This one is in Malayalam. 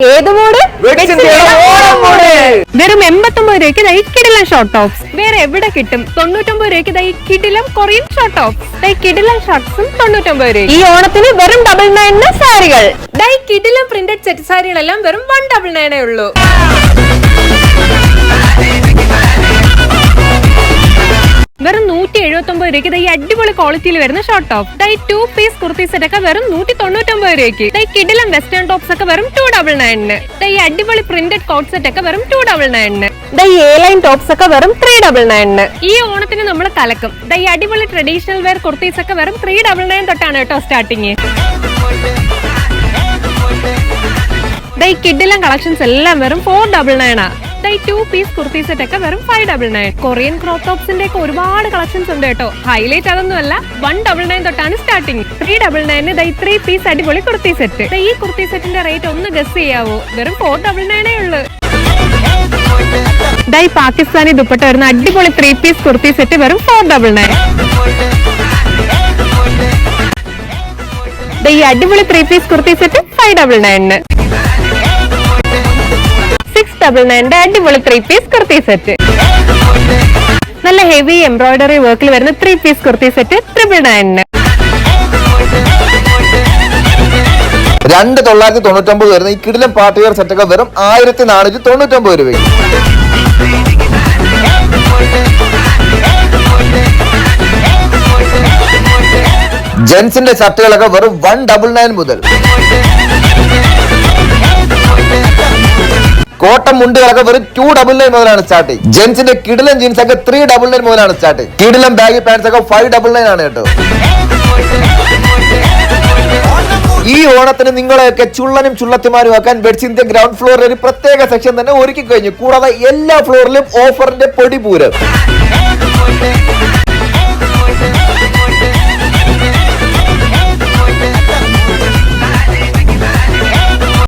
ഏത് മൂട് വെറും എൺപത്തൊമ്പത് രൂപയ്ക്ക് കിടിലം ഷോർട്ട് ടോപ്സ് വേറെ എവിടെ കിട്ടും? തൊണ്ണൂറ്റൊമ്പത് രൂപയ്ക്ക് കിടിലം കൊറിയൻ ഷോർട്ട് ടോപ്സ് ദൈ കിടിലം ഷർട്ട്സും തൊണ്ണൂറ്റൊമ്പത് രൂപ ഈ ഓണത്തിന് വെറും ഡബിൾ നയൻ സാരികൾ. ഡൈ കിടിലം പ്രിന്റഡ് സെറ്റ് സാരികളെല്ലാം വെറും വൺ ഡബിൾ നയനേ ഉള്ളൂ. വെറും നൂറ്റി എഴുപത്തി ഒമ്പത് രൂപയ്ക്ക് ഈ അടിപൊളി ക്വാളിറ്റിയിൽ വരുന്ന short top the two piece kurti set ഒക്കെ വെറും നൂറ്റി തൊണ്ണൂറ്റൊമ്പത് രൂപയ്ക്ക്. ദൈ കിഡിലും വെസ്റ്റേൺ ടോപ്സ് ഒക്കെ വെറും ടു ഡബിൾ നയനിന് ദൈ അടിപൊളി പ്രിന്റഡ് കോട്ട് സെറ്റ് ഒക്കെ വെറും ടു ഡബിൾ നയനിന് ദൈ എ ലൈൻ ടോപ്സ് ഒക്കെ വെറും ത്രീ ഡബിൾ നയനിന് ഈ ഓണത്തിന് നമ്മൾ കലക്കും. ദൈ അടിപൊളി ട്രഡീഷണൽ വെയർ കുർത്തീസ് ഒക്കെ വെറും ത്രീ ഡബിൾ നയൻ തൊട്ടാണ് കേട്ടോ സ്റ്റാർട്ടിങ് ദൈ കിഡിലും കളക്ഷൻസ് എല്ലാം വെറും ഫോർ ഡബിൾ ദൈ ടു പീസ് കുർത്തി സെറ്റ് ഒക്കെ വെറും five double nine Korean crop ടോപ്സിന്റെ ഒക്കെ ഒരുപാട് കളക്ഷൻസ് ഉണ്ട് കേട്ടോ. ഹൈലൈറ്റ് അതൊന്നുമല്ല വൺ ഡബിൾ നയൻ തൊട്ടാണ് സ്റ്റാർട്ടിങ് ത്രീ ഡബിൾ നയന് ദൈ ത്രീ പീസ് അടിപൊളി കുർത്തി സെറ്റ് ഈ കുർത്തി സെറ്റിന്റെ റേറ്റ് ഒന്ന് ഗസ് ചെയ്യാവോ? വെറും ഫോർ ഡബിൾ നയനേ ഉള്ളൂ. ഡൈ പാകിസ്ഥാനി ദുപ്പട്ട വരുന്ന അടിപൊളി ത്രീ പീസ് കുർത്തി സെറ്റ് വെറും ഫോർ ഡബിൾ നയൻ ഈ അടിപൊളി three piece kurti set five double six double നയന്റെ അടിപൊളി ത്രീ പീസ് കുർത്തി സെറ്റ് നല്ല ഹെവി എംബ്രോയിഡറി വർക്കിൽ വരുന്ന three piece kurti set triple നയനിന് രണ്ട് തൊള്ളായിരത്തി തൊണ്ണൂറ്റൊമ്പത് വരുന്ന ഈ കിടിലം പാർട്ടി വെയർ സെറ്റൊക്കെ വെറും ആയിരത്തി നാനൂറ്റി തൊണ്ണൂറ്റൊമ്പത് രൂപയ്ക്ക് ജെൻസിന്റെ ഷർട്ടുകളൊക്കെ വെറും വൺ ഡബിൾ നയൻ മുതൽ. കോട്ടൺ മുണ്ടുകളൊക്കെ വെറും ടു ഡബിൾ നയൻ മുതലാണ് സ്റ്റാർട്ട് ജെൻസിന്റെ കിടിലം ജീൻസ് ഒക്കെ ത്രീ ഡബിൾ നയൻ മുതലാണ് സ്റ്റാർട്ട് കിടിലം ബാഗി പാൻസ് ഒക്കെ ഫൈവ് ഡബിൾ നയൻ ആണ് കേട്ടോ. ഈ ഓണത്തിന് നിങ്ങളെയൊക്കെ ചുള്ളനും ചുള്ളത്തിമാരും ആക്കാൻ ബെഡ്സിന്റെ ഗ്രൗണ്ട് ഫ്ലോറിൽ ഒരു പ്രത്യേക സെക്ഷൻ തന്നെ ഒരുക്കി കഴിഞ്ഞു. കൂടാതെ എല്ലാ ഫ്ലോറിലും ഓഫറിന്റെ പൊടിപൂരം